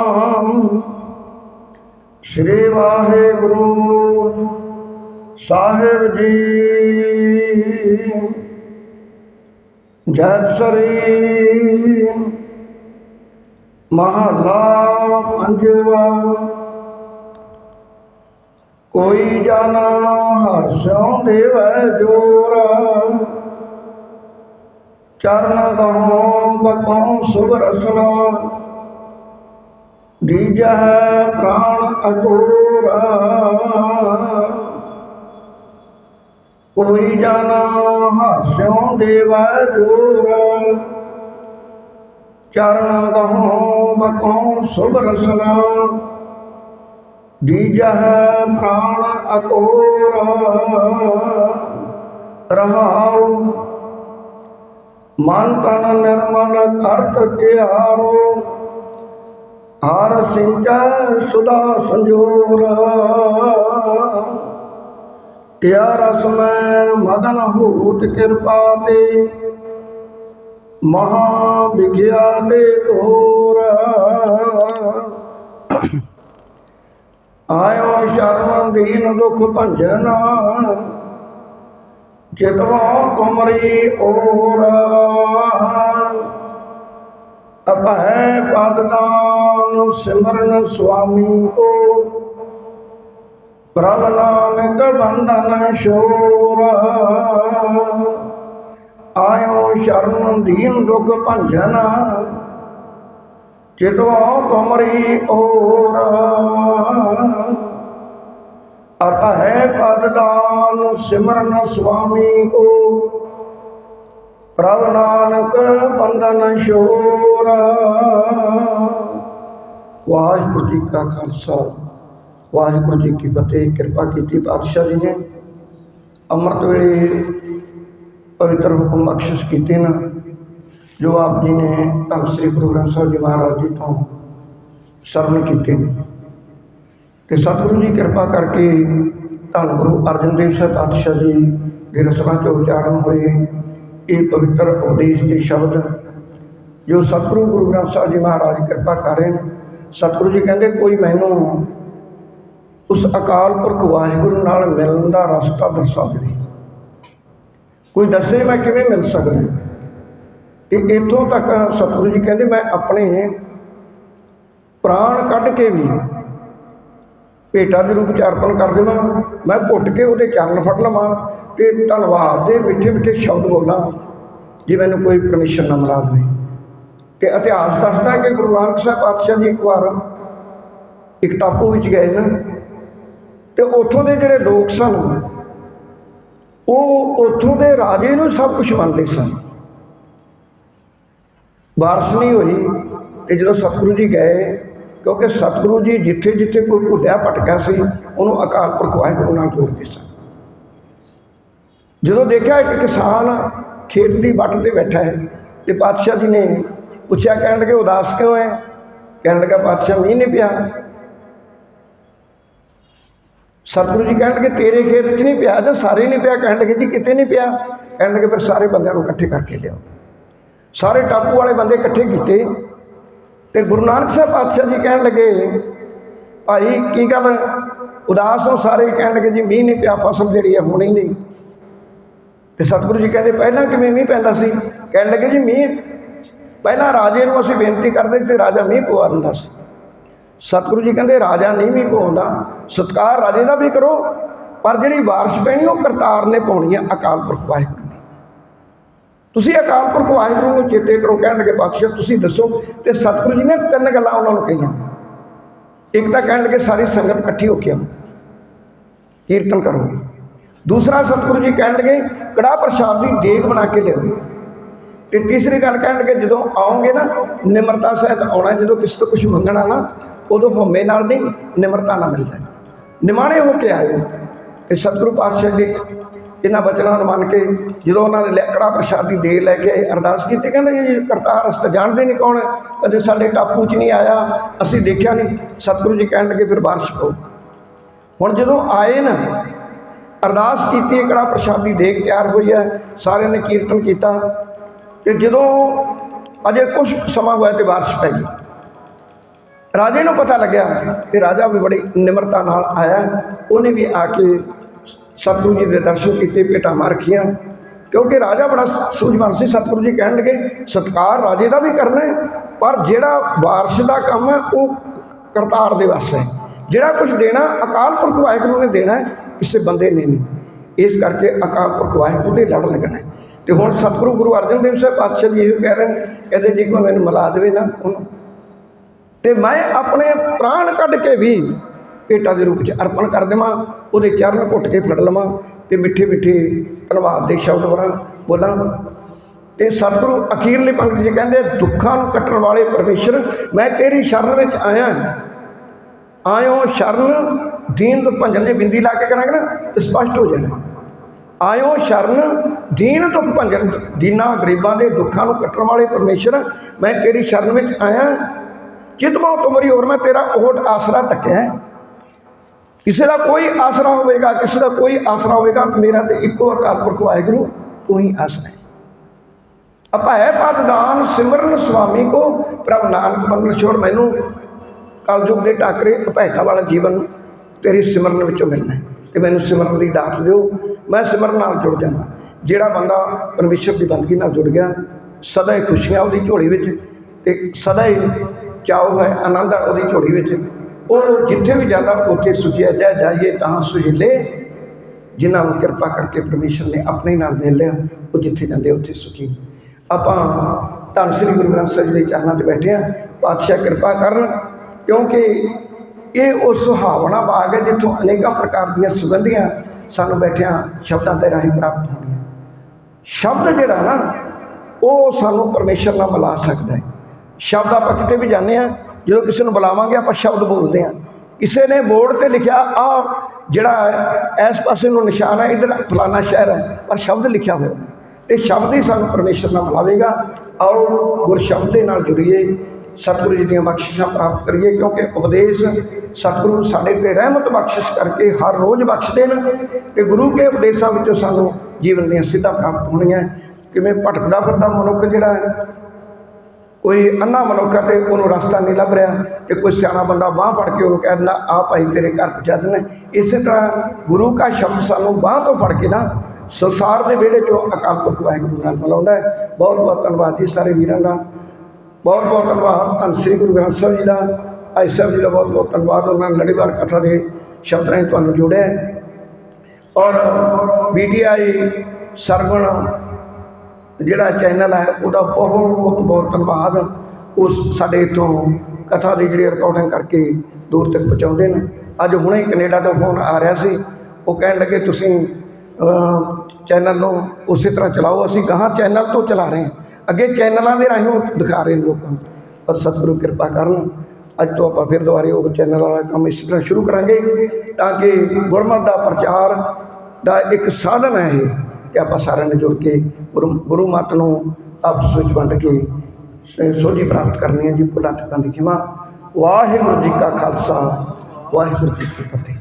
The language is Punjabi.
ਸਤਨਾਮ ਸ੍ਰੀ ਵਾਹਿਗੁਰੂ ਸਾਹਿਬ ਜੀ। ਜੈ ਸ੍ਰੀ। ਮਹਲਾ ਪੰਜਵਾ। ਕੋਈ ਜਨ ਹਰਸ਼ੋਂ ਦੇਵੈ ਜੋਰਾ। ਚਰਨ ਕਹੋਂ ਬਕੋਂ ਸੁਭ ਰਸਨਾ। ਦੀਜੈ ਪ੍ਰਾਣ ਅਗੋਰਾ। ਕੋਈ ਜਾਣਾ ਹਰਸ਼ੋਂ ਦੇਵੈ ਜੋਰਾ ਚਰਨ ਕਹੋਂ ਬਕੋਂ ਸੁਭ ਰਸਨਾ। ਦੀਜੈ ਪ੍ਰਾਣ ਅਕੋਰਾ ਰਹਾਉ ਮਨ ਤਨ ਨਿਰਮਲ ਕਰਤ ਤਿਆਰੋ। ਹਰ ਸਿੰਚੈ ਸੁਦਾ ਸੰਜੋਰਾ। ਤਿਆ ਰਸ ਮੈਂ ਮਦਨ ਹੂਤ ਕਿਰਪਾ ਤੇ, ਮਹਾ ਵਿਖਿਆ ਦੇ ਤੋਰਾ। ਆਇਓ ਸ਼ਰਨ ਦੀਨ ਦੁਖ ਭੰਜਨ, ਜਿਤਵਾ ਤੁਮਰੀ ਓਰਾ ਅਭੈ ਪਦਦਾਨ ਸਿਮਰਨ ਸੁਆਮੀ ਕੋ। ਪ੍ਰਭ ਨਾਨਕ ਬੰਧਨ ਸ਼ੋਰਾ। ਆਇਓ ਸ਼ਰਨ ਦੀਨ ਦੁਖ ਭੰਜਨ। ਚਿਤਵਾ ਤੁਮਰੀ ਓਰਾ ਅਪਹਿ ਪਦਦਾਨ ਸਿਮਰਨ ਸੁਆਮੀ ਕੋ। ਪ੍ਰਭ ਨਾਨਕ ਬੰਦਨ ਸ਼ੋਰ। ਵਾਹਿਗੁਰੂ ਜੀ ਕਾ ਖਾਲਸਾ, ਵਾਹਿਗੁਰੂ ਜੀ ਕੀ ਫਤਿਹ। ਕਿਰਪਾ ਕੀਤੀ ਪਾਤਸ਼ਾਹ ਜੀ ਨੇ। ਅੰਮ੍ਰਿਤ ਵੇਲੇ ਪਵਿੱਤਰ ਹੁਕਮ ਬਖਸ਼ਿਸ਼ ਕੀਤੇ ਨਾ, ਜੋ ਆਪ ਜੀ ਨੇ ਧੰਨ ਸ੍ਰੀ ਗੁਰੂ ਗ੍ਰੰਥ ਸਾਹਿਬ ਜੀ ਮਹਾਰਾਜ ਜੀ ਤੋਂ ਸਰਵਣ ਕੀਤੇ ਤੇ ਸਤਿਗੁਰੂ ਜੀ ਕਿਰਪਾ ਕਰਕੇ ਧੰਨ ਗੁਰੂ ਅਰਜਨ ਦੇਵ ਸਾਹਿਬ ਪਾਤਸ਼ਾਹ ਜੀ ਦੇ ਰਸਮਾਂ ਚੋਂ ਉਚਾਰਨ ਹੋਏ। ਇਹ ਪਵਿੱਤਰ ਉਪਦੇਸ਼ ਦੇ ਸ਼ਬਦ ਜੋ ਸਤਿਗੁਰੂ ਗੁਰੂ ਗ੍ਰੰਥ ਸਾਹਿਬ ਜੀ ਮਹਾਰਾਜ ਕਿਰਪਾ ਕਰ ਰਹੇ ਨੇ। ਸਤਿਗੁਰੂ ਜੀ ਕਹਿੰਦੇ, ਕੋਈ ਮੈਨੂੰ ਉਸ ਅਕਾਲ ਪੁਰਖ ਵਾਹਿਗੁਰੂ ਨਾਲ ਮਿਲਣ ਦਾ ਰਸਤਾ ਦੱਸਾ ਦੇਵੇ। ਕੋਈ ਦੱਸੇ ਮੈਂ ਕਿਵੇਂ ਮਿਲ ਸਕਦਾ ਇਹ ਇੱਥੋਂ ਤੱਕ ਸਤਿਗੁਰੂ ਜੀ ਕਹਿੰਦੇ, ਮੈਂ ਆਪਣੇ ਪ੍ਰਾਣ ਕੱਢ ਕੇ ਵੀ ਭੇਟਾ ਦੇ ਰੂਪ ਚ ਅਰਪਣ ਕਰ ਦੇਵਾਂ। ਮੈਂ ਘੁੱਟ ਕੇ ਉਹਦੇ ਚਰਨ ਫੜ ਲਵਾਂ ਤੇ ਧੰਨਵਾਦ ਦੇ ਮਿੱਠੇ ਮਿੱਠੇ ਸ਼ਬਦ ਬੋਲਾਂ, ਜੇ ਮੈਨੂੰ ਕੋਈ ਪਰਮਿਸ਼ਨ ਨਾ ਮਿਲਾ ਦੇਵੇ। ਤੇ ਇਤਿਹਾਸ ਦੱਸਦਾ ਕਿ ਗੁਰੂ ਨਾਨਕ ਸਾਹਿਬ ਪਾਤਸ਼ਾਹ ਜੀ ਇੱਕ ਵਾਰ ਇੱਕ ਟਾਪੂ ਵਿੱਚ ਗਏ ਨਾ, ਤੇ ਉੱਥੋਂ ਦੇ ਜਿਹੜੇ ਲੋਕ ਸਨ, ਉਹ ਉੱਥੋਂ ਦੇ ਰਾਜੇ ਨੂੰ ਸਭ ਕੁਝ ਮੰਨਦੇ ਸਨ। ਬਾਰਿਸ਼ ਨਹੀਂ ਹੋਈ ਤੇ ਜਦੋਂ ਸਤਿਗੁਰੂ ਜੀ ਗਏ ਕਿਉਂਕਿ ਸਤਿਗੁਰੂ ਜੀ ਜਿੱਥੇ ਜਿੱਥੇ ਕੋਈ ਭੁੱਲਿਆ ਭਟਕਿਆ ਸੀ, ਉਹਨੂੰ ਅਕਾਲ ਪੁਰਖ ਵਾਹਿਗੁਰੂ ਨਾਲ ਜੋੜਦੇ ਸਨ ਜਦੋਂ ਦੇਖਿਆ ਇੱਕ ਕਿਸਾਨ ਖੇਤ ਦੀ ਵੱਟ ਤੇ ਬੈਠਾ ਹੈ ਤੇ ਪਾਤਸ਼ਾਹ ਜੀ ਨੇ ਪੁੱਛਿਆ, ਕਹਿਣ ਲੱਗੇ, ਉਦਾਸ ਕਿਉਂ ਹੈ? ਕਹਿਣ ਲੱਗਾ, ਪਾਤਸ਼ਾਹ, ਮੀਂਹ ਨਹੀਂ ਪਿਆ। ਸਤਿਗੁਰੂ ਜੀ ਕਹਿਣ ਲੱਗੇ, ਤੇਰੇ ਖੇਤ 'ਚ ਨਹੀਂ ਪਿਆ ਜਾਂ ਸਾਰੇ ਨਹੀਂ ਪਿਆ? ਕਹਿਣ ਲੱਗੇ, ਜੀ, ਕਿਤੇ ਨਹੀਂ ਪਿਆ। ਕਹਿਣ ਲੱਗੇ, ਫਿਰ ਸਾਰੇ ਬੰਦਿਆਂ ਨੂੰ ਇਕੱਠੇ ਕਰਕੇ ਲਿਆਓ। ਸਾਰੇ ਟਾਪੂ ਵਾਲੇ ਬੰਦੇ ਇਕੱਠੇ ਕੀਤੇ। ਤੇ ਗੁਰੂ ਨਾਨਕ ਸਾਹਿਬ ਪਾਤਸ਼ਾਹ ਜੀ ਕਹਿਣ ਲੱਗੇ, ਭਾਈ, ਕੀ ਗੱਲ? ਉਦਾਸ ਹੋ ਸਾਰੇ ਕਹਿਣ ਲੱਗੇ, ਜੀ, ਮੀਂਹ ਨਹੀਂ ਪਿਆ, ਫਸਲ ਜਿਹੜੀ ਹੈ ਹੋਣੀ ਨਹੀਂ। ਤੇ ਸਤਿਗੁਰੂ ਜੀ ਕਹਿੰਦੇ, ਪਹਿਲਾਂ ਕਿਵੇਂ ਮੀਂਹ ਪੈਂਦਾ ਸੀ? ਕਹਿਣ ਲੱਗੇ, ਜੀ, ਮੀਂਹ ਪਹਿਲਾਂ ਰਾਜੇ ਨੂੰ ਅਸੀਂ ਬੇਨਤੀ ਕਰਦੇ ਸੀ ਤੇ ਰਾਜਾ ਮੀਂਹ ਪਵਾ ਦਿੰਦਾ ਸੀ। ਸਤਿਗੁਰੂ ਜੀ ਕਹਿੰਦੇ, ਰਾਜਾ ਨਹੀਂ ਮੀਂਹ ਪਵਾਉਂਦਾ, ਸਤਕਾਰ ਰਾਜੇ ਦਾ ਵੀ ਕਰੋ, ਪਰ ਜਿਹੜੀ ਬਾਰਿਸ਼ ਪੈਣੀ, ਉਹ ਕਰਤਾਰ ਨੇ ਪਾਉਣੀ ਹੈ ਅਕਾਲ ਪੁਰਖ ਵਾਹਿਗੁਰੂ ਤੁਸੀਂ ਅਕਾਲ ਪੁਰਖ ਵਾਹਿਗੁਰੂ ਨੂੰ ਚੇਤੇ ਕਰੋ, ਕਹਿਣ ਲੱਗੇ ਪਾਤਸ਼ਾਹ ਤੁਸੀਂ ਦੱਸੋ। ਤੇ ਸਤਿਗੁਰੂ ਜੀ ਨੇ ਤਿੰਨ ਗੱਲਾਂ ਉਹਨਾਂ ਨੂੰ ਕਹੀਆਂ। ਇੱਕ ਤਾਂ ਕਹਿਣ ਲੱਗੇ, ਸਾਰੀ ਸੰਗਤ ਇਕੱਠੀ ਹੋ ਕੇ ਆਓ। ਕੀਰਤਨ ਕਰੋ। ਦੂਸਰਾ ਸਤਿਗੁਰੂ ਜੀ ਕਹਿਣ ਲੱਗੇ ਕੜਾ ਪ੍ਰਸ਼ਾਦ ਦੀ ਦੇਗ ਬਣਾ ਕੇ ਲਿਆਓ। ਤੇ ਤੀਸਰੀ ਗੱਲ ਕਹਿਣ ਲੱਗੇ, ਜਦੋਂ ਆਉਂਗੇ ਨਾ, ਨਿਮਰਤਾ ਸਹਿਤ ਆਉਣਾ, ਜਦੋਂ ਕਿਸੇ ਤੋਂ ਕੁਝ ਮੰਗਣਾ ਨਾ, ਉਦੋਂ ਹਉਮੈ ਨਾਲ ਨਹੀਂ, ਨਿਮਰਤਾ ਨਾਲ ਮਿਲਦਾ। ਹੈ। ਨਿਮਾਣੇ ਹੋ ਕੇ ਆਇਓ। ਤੇ ਸਤਿਗੁਰੂ ਪਾਤਸ਼ਾਹ ਜੀ ਇਹਨਾਂ ਬਚਨਾਂ ਨੂੰ ਮੰਨ ਕੇ ਜਦੋਂ ਉਹਨਾਂ ਨੇ ਲੈਕੜਾ ਪ੍ਰਸ਼ਾਦੀ ਦੇ ਲੈ ਕੇ ਆਏ, ਅਰਦਾਸ ਕੀਤੀ ਕਹਿੰਦੇ ਜੀ ਕਰਤਾਰ ਅਸਤ ਜਾਣਦੇ ਨਹੀਂ ਕੌਣ ਹੈ? ਕਦੇ ਸਾਡੇ ਟਾਪੂ 'ਚ ਨਹੀਂ ਆਇਆ ਅਸੀਂ ਦੇਖਿਆ ਨਹੀਂ। ਸਤਿਗੁਰੂ ਜੀ ਕਹਿਣ ਲੱਗੇ ਫਿਰ ਬਾਰਿਸ਼ ਪਊ। ਹੁਣ ਜਦੋਂ ਆਏ ਨਾ ਅਰਦਾਸ ਕੀਤੀ ਕੜਾ ਪ੍ਰਸ਼ਾਦੀ ਦੇਖ ਤਿਆਰ ਹੋਈ ਹੈ ਸਾਰਿਆਂ ਨੇ ਕੀਰਤਨ ਕੀਤਾ। ਤੇ ਜਦੋਂ ਅਜੇ ਕੁਝ ਸਮਾਂ ਹੋਇਆ ਤੇ ਬਾਰਿਸ਼ ਪੈ ਗਈ। ਰਾਜੇ ਨੂੰ ਪਤਾ ਲੱਗਿਆ ਤੇ ਰਾਜਾ ਵੀ ਬੜੀ ਨਿਮਰਤਾ ਨਾਲ ਆਇਆ ਉਹਨੇ ਵੀ ਆ ਕੇ ਸਤਿਗੁਰੂ ਜੀ ਦੇ ਦਰਸ਼ਨ ਕੀਤੇ ਭੇਟਾਵਾਂ ਰੱਖੀਆਂ ਕਿਉਂਕਿ ਰਾਜਾ ਬੜਾ ਸੂਝਵਾਨ ਸੀ, ਸਤਿਗੁਰੂ ਜੀ ਕਹਿਣ ਲੱਗੇ, ਸਤਕਾਰ ਰਾਜੇ ਦਾ ਵੀ ਕਰਨਾ ਹੈ, ਪਰ ਜਿਹੜਾ ਵਾਰਸ਼ ਦਾ ਕੰਮ ਹੈ, ਉਹ ਕਰਤਾਰ ਦੇ ਵੱਸ ਹੈ। ਜਿਹੜਾ ਕੁਝ ਦੇਣਾ, ਅਕਾਲ ਪੁਰਖ ਵਾਹਿਗੁਰੂ ਨੇ ਦੇਣਾ ਹੈ, ਕਿਸੇ ਬੰਦੇ ਨੇ ਨਹੀਂ। ਇਸ ਕਰਕੇ ਅਕਾਲ ਪੁਰਖ ਵਾਹਿਗੁਰੂ ਦੇ ਲੜ ਲੱਗਣਾ ਹੈ। ਤੇ ਹੁਣ ਸਤਿਗੁਰੂ ਗੁਰੂ ਅਰਜਨ ਦੇਵ ਸਾਹਿਬ ਪਾਤਸ਼ਾਹ ਜੀ ਇਹ ਕਹਿ ਰਹੇ ਨੇ ਕਹਿੰਦੇ ਜੀ ਕੋਈ ਮੈਨੂੰ ਮਿਲਾ ਦੇਵੇ ਨਾ ਉਹਨੂੰ। ਤੇ ਮੈਂ ਆਪਣੇ ਪ੍ਰਾਣ ਕੱਢ ਕੇ ਵੀ ਭੇਟਾ ਦੇ ਰੂਪ 'ਚ ਅਰਪਣ ਕਰ ਦੇਵਾਂ, ਉਹਦੇ ਚਰਨ ਘੁੱਟ ਕੇ ਫੜ ਲਵਾਂ ਤੇ ਮਿੱਠੇ ਮਿੱਠੇ ਧੰਨਵਾਦ ਦੇ ਸ਼ਬਦ ਵਰਾਂ ਬੋਲਾਂ। ਤੇ ਸਤਿਗੁਰੂ ਅਖੀਰਲੇ ਪੰਕਤੀ 'ਚ ਕਹਿੰਦੇ, ਦੁੱਖਾਂ ਨੂੰ ਕੱਟਣ ਵਾਲੇ ਪਰਮੇਸ਼ਰ, ਮੈਂ ਤੇਰੀ ਸ਼ਰਨ ਵਿੱਚ ਆਇਆ। ਆਇਓ ਸ਼ਰਨ, ਦੀਨ ਦੁਖ ਭੰਜਨ ਦੇ ਬਿੰਦੀ ਲਾ ਕੇ ਕਰਾਂਗੇ ਨਾ, ਤੇ ਸਪਸ਼ਟ ਹੋ ਜਾਣਾ। ਆਇਓ ਸ਼ਰਨ, ਦੀਨ ਦੁੱਖ ਭੰਜਨ, ਦੀਨਾ ਗਰੀਬਾਂ ਦੇ ਦੁੱਖਾਂ ਨੂੰ ਕੱਟਣ ਵਾਲੇ ਪਰਮੇਸ਼ਰ, ਮੈਂ ਤੇਰੀ ਸ਼ਰਨ ਵਿੱਚ ਆਇਆ। ਚਿਤਮਾ ਤੁਮਰੀ ਹੋਰ ਮੈਂ ਤੇਰਾ ਓਟ ਆਸਰਾ ਤੱਕਿਆ ਕਿਸੇ ਦਾ ਕੋਈ ਆਸਰਾ ਹੋਵੇਗਾ, ਕਿਸੇ ਦਾ ਕੋਈ ਆਸਰਾ ਹੋਵੇਗਾ, ਮੇਰਾ ਤੇ ਇੱਕੋ ਅਕਾਲ ਪੁਰਖ ਵਾਹਿਗੁਰੂ, ਤੂੰ ਹੀ ਆਸਰਾ ਹੈ। ਅਪਾਇ ਪਦ ਦਾਨ ਸਿਮਰਨ ਸੁਆਮੀ ਕੋ, ਪ੍ਰਭ ਨਾਨਕ ਬੰਦਸ਼ੋਰ ਮੈਨੂੰ ਕਲਯੁਗ ਦੇ ਟਾਕਰੇ ਅਪੈਤਾ ਵਾਲਾ ਜੀਵਨ ਤੇਰੀ ਸਿਮਰਨ ਵਿੱਚੋਂ ਮਿਲਣਾ ਹੈ ਤੇ ਮੈਨੂੰ ਸਿਮਰਨ ਦੀ ਦਾਤ ਦਿਓ, ਮੈਂ ਸਿਮਰਨ ਨਾਲ ਜੁੜ ਜਾਵਾਂ। ਜਿਹੜਾ ਬੰਦਾ ਪਰਮੇਸ਼ਰ ਦੀ ਬੰਦਗੀ ਨਾਲ ਜੁੜ ਗਿਆ, ਸਦਾ ਹੀ ਖੁਸ਼ੀਆਂ ਉਹਦੀ ਝੋਲੀ ਵਿੱਚ ਤੇ ਸਦਾ ਹੀ ਚਾਉ ਹੈ, ਆਨੰਦ ਹੈ ਉਹਦੀ ਝੋਲੀ ਵਿੱਚ। ਉਹ ਜਿੱਥੇ ਵੀ ਜਾਂਦਾ, ਉੱਥੇ ਸੁਖੀਆ, ਜਾ, ਜਾਈਏ ਤਾਂ ਸੁਹੇਲੇ, ਜਿਨ੍ਹਾਂ ਨੂੰ ਕਿਰਪਾ ਕਰਕੇ ਪਰਮੇਸ਼ਰ ਨੇ ਆਪਣੇ ਨਾਲ ਮਿਲ ਲਿਆ, ਉਹ ਜਿੱਥੇ ਜਾਂਦੇ, ਉੱਥੇ ਸੁਖੀ। ਆਪਾਂ ਧੰਨ ਸ੍ਰੀ ਗੁਰੂ ਗ੍ਰੰਥ ਸਾਹਿਬ ਜੀ ਦੇ ਚਰਨਾਂ 'ਚ ਬੈਠੇ ਆ ਪਾਤਸ਼ਾਹ ਕਿਰਪਾ ਕਰਨ, ਕਿਉਂਕਿ ਇਹ ਉਹ ਸੁਹਾਵਣਾ ਬਾਗ ਹੈ ਜਿੱਥੋਂ ਅਨੇਕਾਂ ਪ੍ਰਕਾਰ ਦੀਆਂ ਸੁਗੰਧੀਆਂ ਸਾਨੂੰ ਬੈਠਿਆਂ ਸ਼ਬਦਾਂ ਦੇ ਰਾਹੀਂ ਪ੍ਰਾਪਤ ਹੋਣੀਆਂ ਸ਼ਬਦ ਜਿਹੜਾ ਨਾ, ਉਹ ਸਾਨੂੰ ਪਰਮੇਸ਼ਰ ਨਾਲ ਮਿਲਾ ਸਕਦਾ ਹੈ। ਸ਼ਬਦ ਆਪਾਂ ਕਿਤੇ ਵੀ ਜਾਂਦੇ ਆ ਜਦੋਂ ਕਿਸੇ ਨੂੰ ਬੁਲਾਵਾਂਗੇ, ਆਪਾਂ ਸ਼ਬਦ ਬੋਲਦੇ ਹਾਂ। ਕਿਸੇ ਨੇ ਬੋਰਡ ਤੇ ਲਿਖਿਆ, ਆ, ਜਿਹੜਾ ਇਸ ਪਾਸੇ ਨੂੰ ਨਿਸ਼ਾਨ ਹੈ, ਇਧਰ ਫਲਾਣਾ ਸ਼ਹਿਰ ਹੈ। ਪਰ ਸ਼ਬਦ ਲਿਖਿਆ ਹੋਇਆ ਉਹਨੇ ਤੇ ਸ਼ਬਦ ਹੀ ਸਾਨੂੰ ਪਰਮੇਸ਼ਰ ਨਾਲ ਮਿਲਾਵੇਗਾ। ਆਓ, ਗੁਰ ਸ਼ਬਦ ਦੇ ਨਾਲ ਜੁੜੀਏ। ਸਤਿਗੁਰੂ ਜੀ ਦੀਆਂ ਬਖਸ਼ਿਸ਼ਾਂ ਪ੍ਰਾਪਤ ਕਰੀਏ, ਕਿਉਂਕਿ ਉਪਦੇਸ਼ ਸਤਿਗੁਰੂ ਸਾਡੇ ਤੇ ਰਹਿਮਤ ਬਖਸ਼ਿਸ਼ ਕਰਕੇ ਹਰ ਰੋਜ਼ ਬਖਸ਼ਦੇ ਨੇ। ਤੇ ਗੁਰੂ ਕੇ ਉਪਦੇਸ਼ਾਂ ਵਿੱਚੋਂ ਸਾਨੂੰ ਜੀਵਨ ਦੀਆਂ ਸਿੱਧਾ ਪ੍ਰਾਪਤ ਹੋਣੀਆਂ। ਕਿਵੇਂ ਭਟਕਦਾ ਫਿਰਦਾ ਮਨੁੱਖ ਜਿਹੜਾ ਹੈ ਕੋਈ ਅੰਨਾ ਮਨੁੱਖ ਤੇ ਉਹਨੂੰ ਰਸਤਾ ਨਹੀਂ ਲੱਭ ਰਿਹਾ ਤੇ ਕੋਈ ਸਿਆਣਾ ਬੰਦਾ ਬਾਹ ਫੜ ਕੇ ਉਹਨੂੰ ਕਹਿ ਦਿੰਦਾ, ਆ ਭਾਈ ਤੇਰੇ ਘਰ ਪਹੁੰਚਾ ਦਿੰਦਾ ਇਸੇ ਤਰ੍ਹਾਂ ਗੁਰੂ ਕਾ ਸ਼ਬਦ ਸਾਨੂੰ ਬਾਹ ਤੋਂ ਫੜ ਕੇ ਨਾ ਸੰਸਾਰ ਦੇ ਵਿਹੜੇ ਚੋਂ ਅਕਾਲ ਪੁਰਖ ਵਾਹਿਗੁਰੂ ਨਾਲ ਮਿਲਾਉਂਦਾ ਹੈ। ਬਹੁਤ ਬਹੁਤ ਧੰਨਵਾਦ ਜੀ ਸਾਰੇ ਵੀਰਾਂ ਦਾ। ਬਹੁਤ ਬਹੁਤ ਧੰਨਵਾਦ ਧੰਨ ਸ੍ਰੀ ਗੁਰੂ ਗ੍ਰੰਥ ਸਾਹਿਬ ਜੀ ਦਾ। ਭਾਈ ਸਾਹਿਬ ਜੀ ਦਾ ਬਹੁਤ ਬਹੁਤ ਧੰਨਵਾਦ। ਉਹਨਾਂ ਨੇ ਲੜੀਵਾਰ ਕਥਾ ਦੇ ਸ਼ਬਦ ਰਾਹੀਂ ਤੁਹਾਨੂੰ ਜੋੜਿਆ ਹੈ। ਔਰ ਬੀਟੀਆਈ ਸਰਵਣ ਜਿਹੜਾ ਚੈਨਲ ਹੈ ਉਹਦਾ ਬਹੁਤ ਬਹੁਤ ਧੰਨਵਾਦ। ਉਸ ਸਾਡੇ ਇੱਥੋਂ ਕਥਾ ਦੀ ਜਿਹੜੀ ਰਿਕਾਰਡਿੰਗ ਕਰਕੇ ਦੂਰ ਤੱਕ ਪਹੁੰਚਾਉਂਦੇ ਨੇ। ਅੱਜ ਹੁਣੇ ਹੀ ਕੈਨੇਡਾ ਤੋਂ ਫੋਨ ਆ ਰਿਹਾ ਸੀ। ਉਹ ਕਹਿਣ ਲੱਗੇ, ਤੁਸੀਂ ਚੈਨਲ ਨੂੰ ਉਸੇ ਤਰ੍ਹਾਂ ਚਲਾਓ। ਅਸੀਂ ਗਾਹਾਂ ਚੈਨਲ ਤੋਂ ਚਲਾ ਰਹੇ ਹਾਂ। ਅੱਗੇ ਚੈਨਲਾਂ ਦੇ ਰਾਹੀਂ ਉਹ ਦਿਖਾ ਰਹੇ ਨੇ ਲੋਕਾਂ ਨੂੰ। ਪਰ ਸਤਿਗੁਰੂ ਕਿਰਪਾ ਕਰਨ, ਅੱਜ ਤੋਂ ਆਪਾਂ ਫਿਰ ਦੁਬਾਰੇ ਉਹ ਚੈਨਲ ਵਾਲਾ ਕੰਮ ਇਸ ਤਰ੍ਹਾਂ ਸ਼ੁਰੂ ਕਰਾਂਗੇ ਤਾਂ ਕਿ ਗੁਰਮਤ ਦਾ ਪ੍ਰਚਾਰ ਦਾ ਇੱਕ ਸਾਧਨ ਹੈ ਇਹ। ਕਿ ਆਪਾਂ ਸਾਰਿਆਂ ਨੇ ਜੁੜ ਕੇ ਗੁਰੂ ਗੁਰੂ ਮਤ ਨੂੰ ਆਪਸ ਵਿੱਚ ਵੰਡ ਕੇ ਸ- ਸੋਝੀ ਪ੍ਰਾਪਤ ਕਰਨੀ ਹੈ ਜੀ ਭੁੱਲਾਂ ਚੁੱਕਾਂ ਦੀ ਖਿਮਾ। ਵਾਹਿਗੁਰੂ ਜੀ ਕਾ ਖਾਲਸਾ, ਵਾਹਿਗੁਰੂ ਜੀ ਕੀ ਫਤਿਹ।